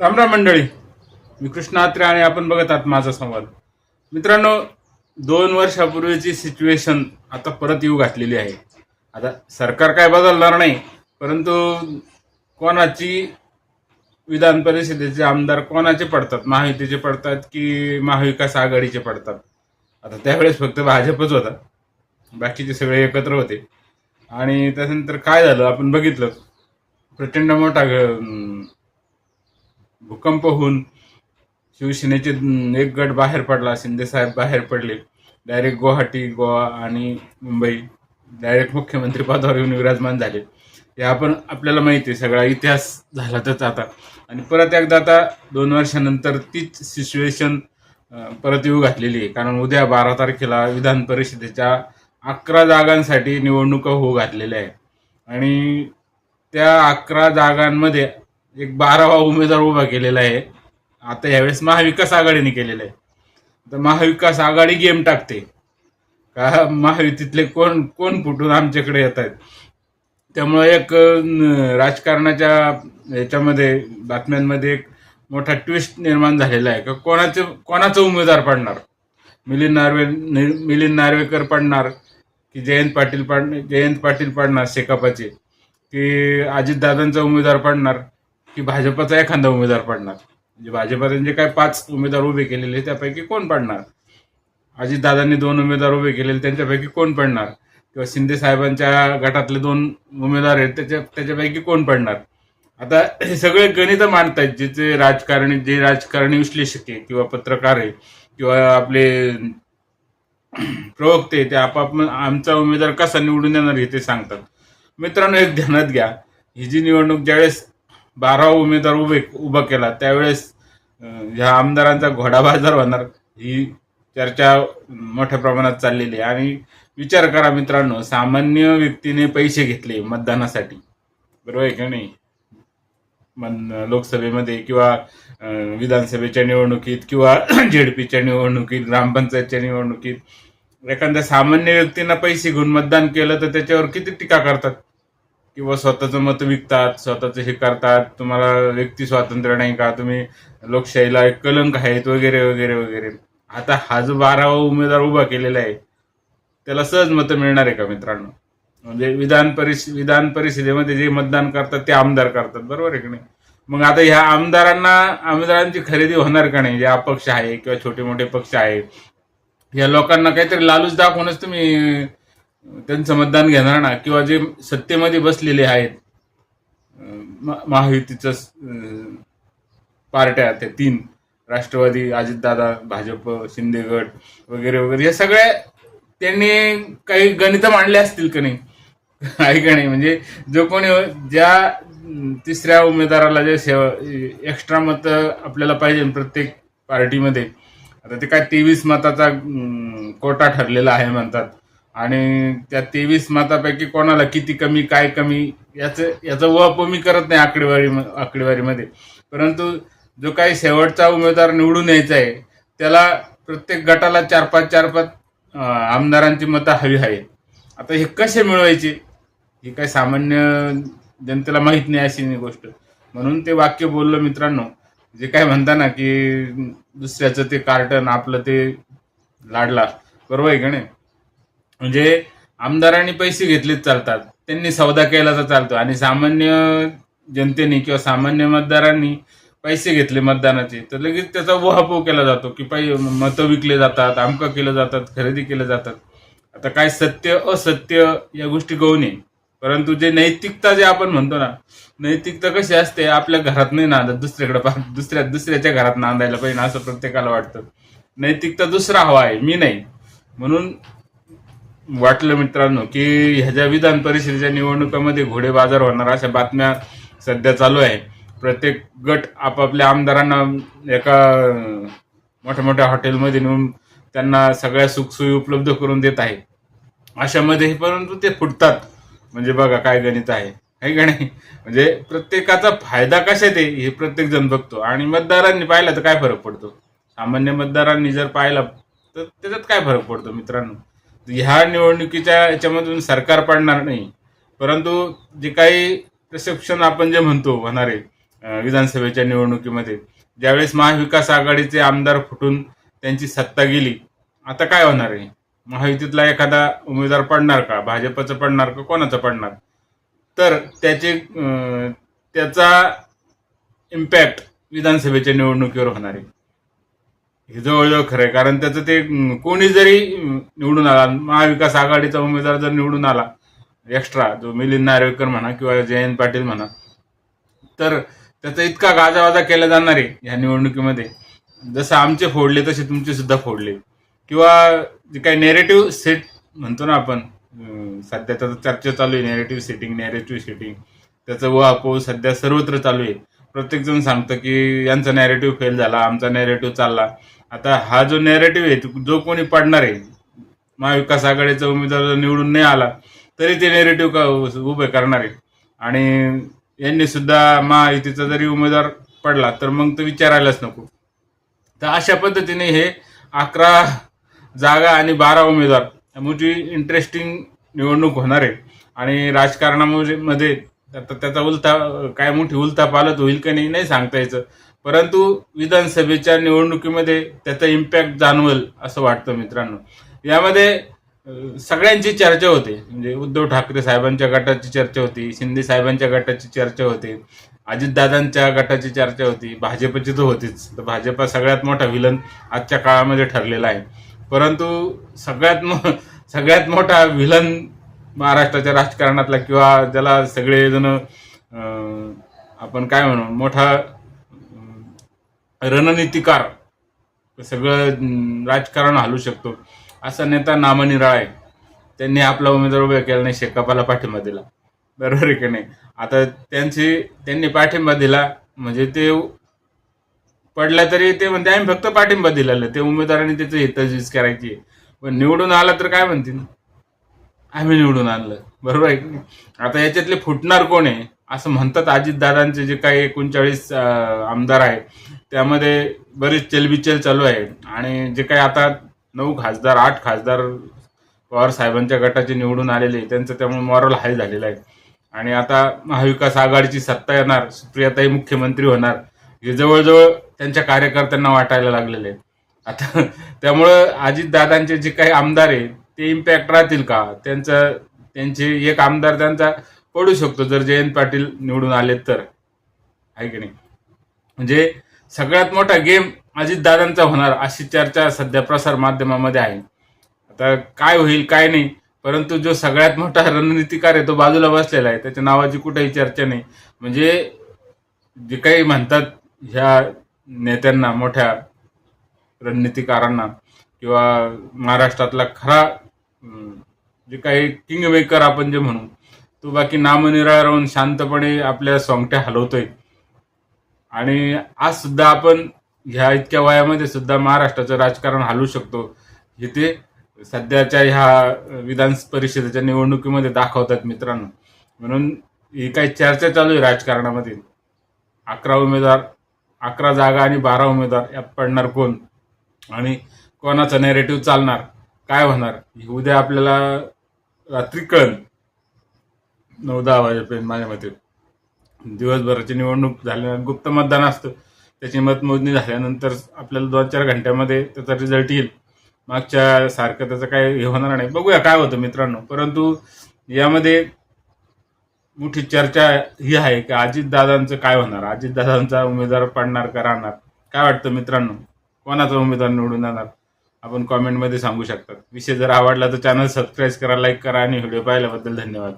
रामराम मंडळी. मी कृष्ण आत्रे आणि आपण बघत आहात माझा संवाद. मित्रांनो दोन वर्षापूर्वीची सिच्युएशन आता परत येऊ घातलेली आहे. आता सरकार काय बदलणार नाही परंतु कोणाची विधान परिषदेचे आमदार कोणाचे पडतात? महायुतीचे पडतात की महाविकास आघाडीचे पडतात? आता त्यावेळेस फक्त भाजपच होता. बाकीचे सगळे एकत्र होते. आणि त्यानंतर काय झालं? आपण बघितलं. प्रचंड मोठा भूकंप होऊन शिवसेनेचे एक गट बाहेर पडला शिंदे साहेब बाहेर पडले. डायरेक्ट गुवाहाटी गोवा आणि मुंबई डायरेक्ट मुख्यमंत्री पदावर येऊन विराजमान झाले. हे आपण आपल्याला माहिती आहे सगळा इतिहास झाला तर आता. आणि परत एकदा आता दोन वर्षानंतर तीच सिच्युएशन परत येऊ घातलेली आहे. कारण उद्या बारा तारखेला विधान परिषदेच्या अकरा जागांसाठी निवडणुका होऊ घातलेल्या आहे आणि त्या अकरा जागांमध्ये एक बारावा उमेदवार उभा केलेला आहे. आता यावेळेस महाविकास आघाडीने केलेलं आहे. तर महाविकास आघाडी गेम टाकते. का महायुतीतले कोण कोण फुटून आमच्याकडे येत आहेत? त्यामुळे एक राजकारणाच्या याच्यामध्ये बातम्यांमध्ये एक मोठा ट्विस्ट निर्माण झालेला आहे. का कोणाचे कोणाचा उमेदवार पडणार? मिलिंद नार्वे मिलिंद नार्वेकर पडणार? की जयंत पाटील पाड जयंत पाटील पडणार शेकापाचे? की अजितदादांचा उमेदवार पडणार? की भाजपचा एखादा उमेदवार पडणार. म्हणजे भाजपाने जे काय पाच उमेदवार उभे केलेले त्यापैकी कोण पडणार? अजितदादांनी दोन उमेदवार उभे केलेले त्यांच्यापैकी कोण पडणार? किंवा शिंदे साहेबांच्या गटातले दोन उमेदवार आहेत त्याच्या त्याच्यापैकी कोण पडणार? आता हे सगळे गणित मांडतायत जे राजकारणी जे राजकारणी विश्लेषक आहे किंवा पत्रकार आहे किंवा आपले प्रवक्ते ते आपाप आमचा उमेदवार कसा निवडून येणार हे ते सांगतात. मित्रांनो एक ध्यानात घ्या. ही जी निवडणूक ज्यावेळेस बारा उमेदवार उभे उभा केला. त्यावेळेस ह्या आमदारांचा घोडा बाजार होणार ही चर्चा मोठ्या प्रमाणात चाललेली आहे. आणि विचार करा मित्रांनो सामान्य व्यक्तीने पैसे घेतले मतदानासाठी. बरोबर आहे का नाही? मन लोकसभेमध्ये किंवा विधानसभेच्या निवडणुकीत किंवा झेडपीच्या निवडणुकीत ग्रामपंचायतच्या निवडणुकीत एखाद्या सामान्य व्यक्तींना पैसे घेऊन मतदान केलं तर त्याच्यावर किती टीका करतात? किंवा स्वतःचं मत विकतात स्वतःचं हे करतात तुम्हाला व्यक्ती स्वातंत्र्य नाही का? तुम्ही लोकशाहीला एक कलंक आहेत वगैरे वगैरे वगैरे. आता हा जो बारावा उमेदवार उभा केलेला आहे त्याला सहज मतं मिळणार आहे का मित्रांनो? म्हणजे विधान परिष विधान परिषदेमध्ये जे मतदान करतात ते आमदार करतात बरोबर आहे की नाही? मग आता ह्या आमदारांना आमदारांची खरेदी होणार का नाही? जे अपक्ष आहे किंवा छोटे मोठे पक्ष आहे या लोकांना काहीतरी लालूच दाखवूनच तुम्ही त्यांचं मतदान घेणार ना किंवा जे सत्तेमध्ये बसलेले आहेत म- महायुतीचं पार्ट्या त्या तीन राष्ट्रवादी अजितदादा भाजप शिंदे गट वगैरे वगैरे या सगळ्या त्यांनी काही गणित मांडले असतील का नाही? आहे का नाही? म्हणजे जो कोणी हो, ज्या तिसऱ्या उमेदवाराला जे सेवा एक्स्ट्रा मत आपल्याला पाहिजे प्रत्येक पार्टीमध्ये आता ते काय तेवीस मताचा कोटा ठरलेला आहे म्हणतात. आणि त्या तेवीस मतापैकी कोणाला किती कमी काय कमी याचं याचं वप मी करत नाही आकडेवारी आकडेवारीमध्ये. परंतु जो काही शेवटचा उमेदवार निवडून यायचा आहे त्याला प्रत्येक गटाला चार पाच चार पाच आमदारांची मतं हवी आहेत. आता हे कसे मिळवायचे ही काय सामान्य जनतेला माहीत नाही अशी नाही गोष्ट. म्हणून ते वाक्य बोललं मित्रांनो. जे काय म्हणता ना की दुसऱ्याचं ते कार्टन आपलं ते लाडला. बरोबर आहे का नाही? म्हणजे आमदारांनी पैसे घेतलेच चालतात. त्यांनी सौदा केला तर चालतो. आणि सामान्य जनतेने किंवा सामान्य मतदारांनी पैसे घेतले मतदानाचे. तर लगेच त्याचा वहापोह केला जातो की पै मतं विकले जातात आमकं केलं जातात खरेदी केलं जातात. आता काय सत्य असत्य या गोष्टी गौण आहे परंतु जे नैतिकता जे आपण म्हणतो ना नैतिकता कशी असते आपल्या घरात नाही नांदत दुसऱ्याकडे दुसऱ्या दुसऱ्याच्या घरात नांदायला पाहिजे असं प्रत्येकाला वाटतं. नैतिकता दुसरा हवा आहे मी नाही. म्हणून वाटलं मित्रांनो की ह्याच्या विधान परिषदेच्या निवडणुकामध्ये घोडे बाजार होणार अशा बातम्या सध्या चालू आहे. प्रत्येक गट आपापल्या आमदारांना एका मोठ्या मोठ्या हॉटेलमध्ये नेऊन त्यांना सगळ्या सुखसोयी उपलब्ध करून देत आहे. अशामध्ये परंतु ते फुटतात. म्हणजे बघा काय गणित आहे. आहे का नाही? म्हणजे प्रत्येकाचा फायदा कशात आहे हे प्रत्येक जण बघतो. आणि मतदारांनी पाहिलं तर काय फरक पडतो? सामान्य मतदारांनी जर पाहिला तर त्याच्यात काय फरक पडतो मित्रांनो? ह्या निवडणुकीच्या याच्यामधून सरकार पडणार नाही. परंतु जे काही प्रसेप्शन आपण जे म्हणतो होणारे विधानसभेच्या निवडणुकीमध्ये ज्यावेळेस महाविकास आघाडीचे आमदार फुटून त्यांची सत्ता गेली आता काय होणार आहे? महायुतीतला एखादा उमेदवार पडणार का? भाजपचं पडणार का? कोणाचं पडणार? तर त्याचे त्याचा इम्पॅक्ट विधानसभेच्या निवडणुकीवर होणार आहे. हे जवळजवळ खरं आहे कारण त्याचं ते कोणी जरी निवडून आला महाविकास आघाडीचा उमेदवार जर निवडून आला एक्स्ट्रा जो मिलिंद नार्वेकर म्हणा किंवा जयंत पाटील म्हणा तर त्याचा इतका गाजावाजा केला जाणार आहे ह्या निवडणुकीमध्ये. जसं आमचे फोडले तसे तुमचे सुद्धा फोडले. किंवा जे काही नेरेटिव्ह सेट म्हणतो ना आपण सध्या त्याचं चर्चा चालू आहे नेरेटिव्ह सेटिंग नेरेटिव्ह सेटिंग त्याचं व वापो सध्या सर्वत्र चालू आहे. प्रत्येकजण सांगतं की यांचा नॅरेटिव्ह फेल झाला आमचा नॅरेटिव्ह चालला. आता हा जो नॅरेटिव्ह आहे तो जो कोणी पडणार आहे महाविकास आघाडीचा उमेदवार जर निवडून नाही आला तरी ते नेरेटिव्ह का उभे करणार आहे. आणि यांनी सुद्धा महायुतीचा जरी उमेदवार पडला तर मग तो विचारायलाच नको. तर अशा पद्धतीने हे अकरा जागा आणि बारा उमेदवार मोठी इंटरेस्टिंग निवडणूक होणार आहे. आणि राजकारणामध्ये मध्ये आता त्याचा उलथा काय मोठी उलथा पालत होईल का नाही नाही सांगता यायचं. परंतु विधानसभेच्या निवडणुकीमध्ये त्याचा इम्पॅक्ट जाणवल असं वाटतं मित्रांनो. यामध्ये सगळ्यांची चर्चा होते. म्हणजे उद्धव ठाकरे साहेबांच्या गटाची चर्चा होती शिंदे साहेबांच्या गटाची चर्चा होती अजितदादांच्या गटाची चर्चा होती भाजपची तर होतीच. तर भाजपा सगळ्यात मोठा विलन आजच्या काळामध्ये ठरलेला आहे. परंतु सगळ्यात मो सगळ्यात मोठा विलन महाराष्ट्राच्या राजकारणातला किंवा ज्याला सगळेजण आपण काय म्हणू मोठा रणनीतिकार. सगळं राजकारण हलू शकतो. असा नेता नामनिराळा आहे त्यांनी आपला उमेदवार उभा केला नाही शेकापाला पाठिंबा दिला. बरोबर आहे की नाही? आता त्यांची त्यांनी पाठिंबा दिला म्हणजे ते पडला तरी ते म्हणते आम्ही फक्त पाठिंबा दिलेला ते उमेदवारांनी त्याचं हितजीज करायची आहे. पण निवडून आला तर काय म्हणतील आम्ही निवडून आणलं. बरोबर आहे की नाही? आता याच्यातले फुटणार कोण आहे? असं म्हणतात अजितदादांचे जे काही एकोणचाळीस आमदार आहे त्यामध्ये बरीच चलबिचल चालू आहे. आणि जे काही आता नऊ खासदार आठ खासदार पवार साहेबांच्या गटाचे निवडून आलेले त्यांचं त्यामुळे मॉरल हाय झालेलं आहे. आणि आता महाविकास आघाडीची सत्ता येणार सुप्रियाताई मुख्यमंत्री होणार हे जवळजवळ त्यांच्या कार्यकर्त्यांना वाटायला लागलेले आता त्यामुळं अजितदादांचे जे काही आमदार आहे ते इम्पॅक्ट राहतील का? त्यांचं त्यांचे एक आमदार त्यांचा पडू शकतो जर जयंत पाटील निवडून आले तर. आहे की नाही? म्हणजे सगळ्यात मोठा गेम अजितदादांचा होणार अशी चर्चा सध्या प्रसार माध्यमामध्ये आहे. आता काय होईल काय नाही परंतु जो सगळ्यात मोठा रणनीतिकार आहे तो बाजूला बसलेला आहे त्याच्या नावाची कुठेही चर्चा नाही. म्हणजे जे काही म्हणतात ह्या नेत्यांना मोठ्या रणनीतिकारांना किंवा महाराष्ट्रातला खरा जे काही किंग मेकर आपण जे म्हणू तो बाकी नामनिराळा राहून शांतपणे आपल्या सोंगट्या हलवतोय. आणि आज सुद्धा आपण ह्या इतक्या वयामध्ये सुद्धा महाराष्ट्राचं राजकारण हलवू शकतो. हे ते सध्याच्या ह्या विधान परिषदेच्या निवडणुकीमध्ये दाखवतात मित्रांनो. म्हणून ही काही चर्चा चालू आहे राजकारणामध्ये. अकरा उमेदवार अकरा जागा आणि बारा उमेदवार यात पडणार कोण? आणि कोणाचा नेरेटिव्ह चालणार? काय होणार? उद्या आपल्याला रात्री कळन नऊ दहा वाजेपर्यंत माझ्या मते. दिवसभराची निवडणूक झाल्या गुप्त मतदान असतं. त्याची मतमोजणी झाल्यानंतर आपल्याला दोन चार घंट्यामध्ये त्याचा रिझल्ट येईल. मागच्या सारखं त्याचं काय हे होणार नाही. बघूया काय होतं मित्रांनो. परंतु यामध्ये मोठी चर्चा ही आहे की अजितदादांचं काय होणार? अजितदादांचा उमेदवार पडणार का राहणार? काय वाटतं मित्रांनो? कोणाचा उमेदवार निवडून येणार? आपण कॉमेंटमध्ये सांगू शकतात. विषय जर आवडला तर चॅनल सबस्क्राईब करा लाईक करा आणि व्हिडिओ पाहिल्याबद्दल धन्यवाद.